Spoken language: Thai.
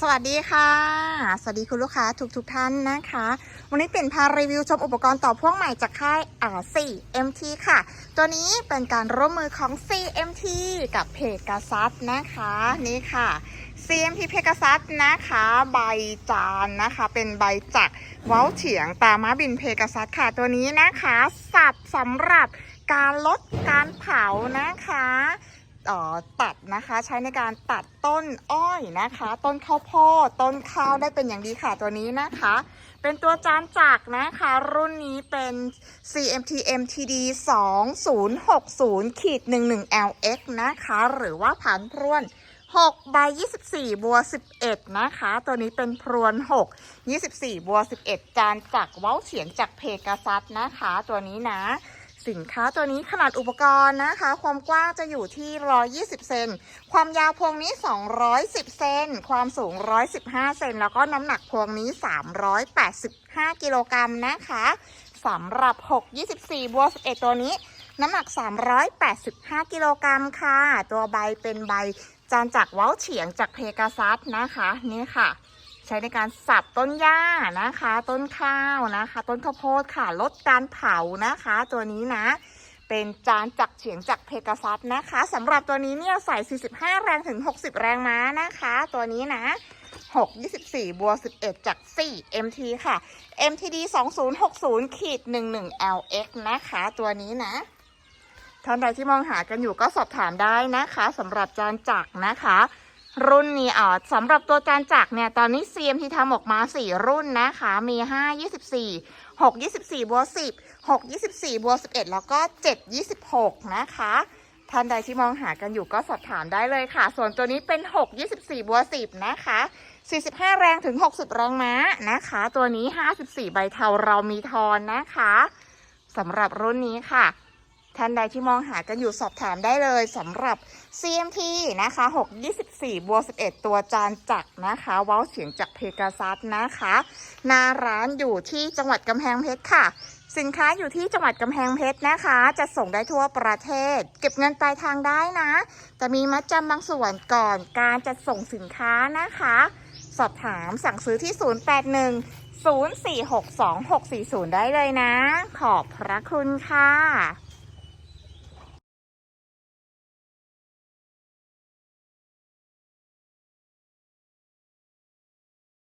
สวัสดีค่ะ สวัสดีคุณลูกค้าทุกทุกๆท่านนะคะ วันนี้เป็นพารีวิวชมอุปกรณ์ต่อพ่วงใหม่จากค่ายอ่า 4MT ค่ะ ตัวนี้เป็นการร่วมมือของ 4MT กับเพกาซัสนะคะนี่ค่ะ CMT เพกาซัสนะคะ ใบจานนะคะ เป็นใบจักรเว้าเฉียงตามาบินเพกาซัสค่ะ ตัวนี้นะคะสับสำหรับการลดการเผานะคะ นะคะ ใช้ในการตัดต้นอ้อยนะคะ ต้นข้าวโพดต้นข้าวได้เป็นอย่างดีค่ะตัวนี้นะคะ เป็นตัวจานจักรนะคะ รุ่นนี้เป็น CMT MTD 2060ขีด11 LX นะคะ หรือว่าผันพรวน6ใบ24 บัว 11 นะคะ ตัวนี้เป็นพรวน 6 24 บัว 11 จานจักรเว้าเฉียงจากเพกาซัสนะคะ ตัวนี้นะ สินค้าตัวนี้ขนาดอุปกรณ์นะคะ ความกว้างจะอยู่ที่ 120 เซน ความยาวพวงนี้ 210 เซน ความสูง 115 เซน แล้วก็น้ำหนักพวงนี้ 385 กิโลกรัมนะคะสำหรับ 6 24 บวก11 ตัวนี้ น้ำหนัก 385 กิโลกรัมค่ะ ตัวใบเป็นใบจานจากเว้าเฉียงจากเพกาซัสนะคะ นี่ค่ะ ใช้ในการสับต้นหญ้านะคะ ต้นข้าวนะคะ ต้นข้าวโพดค่ะ ลดการเผานะคะ ตัวนี้นะ เป็นจานจักรเฉียงจากเพกาซัสนะคะสำหรับตัวนี้เนี่ยใส่ 45 แรงถึง 60 แรงม้านะคะ ตัวนี้นะ 6 24บัว11 จาก 4 MT ค่ะ MTD 2060ขีด11 LX นะคะ ตัวนี้นะท่านใดที่มองหากันอยู่ก็สอบถามได้นะคะสำหรับจานจักรนะคะ รุ่นนี้อ่าสำหรับตัวจานจักรเนี่ยตอนนี้ CM ที่ทำออกมา 4 รุ่นนะคะ มี 5 24 6 24บัว10 6 24บัว11 แล้วก็ 7 26 นะคะ ท่านใดที่มองหากันอยู่ก็สอบถามได้เลยค่ะ ส่วนตัวนี้เป็น 6 24บัว10 นะคะ 45 แรงถึง 60 แรงม้านะคะ ตัวนี้ 54 ใบเทาเรามีทอนนะคะสำหรับรุ่นนี้ค่ะ ท่านใดที่มองหากันอยู่สอบถามได้เลยสำหรับ CMT นะคะ 6 24บัว11 ตัวจานจักนะคะ เว้าเสียงจากเพกาซัสนะคะหน้าร้านอยู่ที่จังหวัดกำแพงเพชรค่ะ สินค้าอยู่ที่จังหวัดกำแพงเพชรนะคะ จะส่งได้ทั่วประเทศ เก็บเงินปลายทางได้นะ แต่มีมัดจำบางส่วนก่อนการจะส่งสินค้านะคะ สอบถามสั่งซื้อที่ 081 0462 640 ได้เลยนะ ขอบพระคุณค่ะ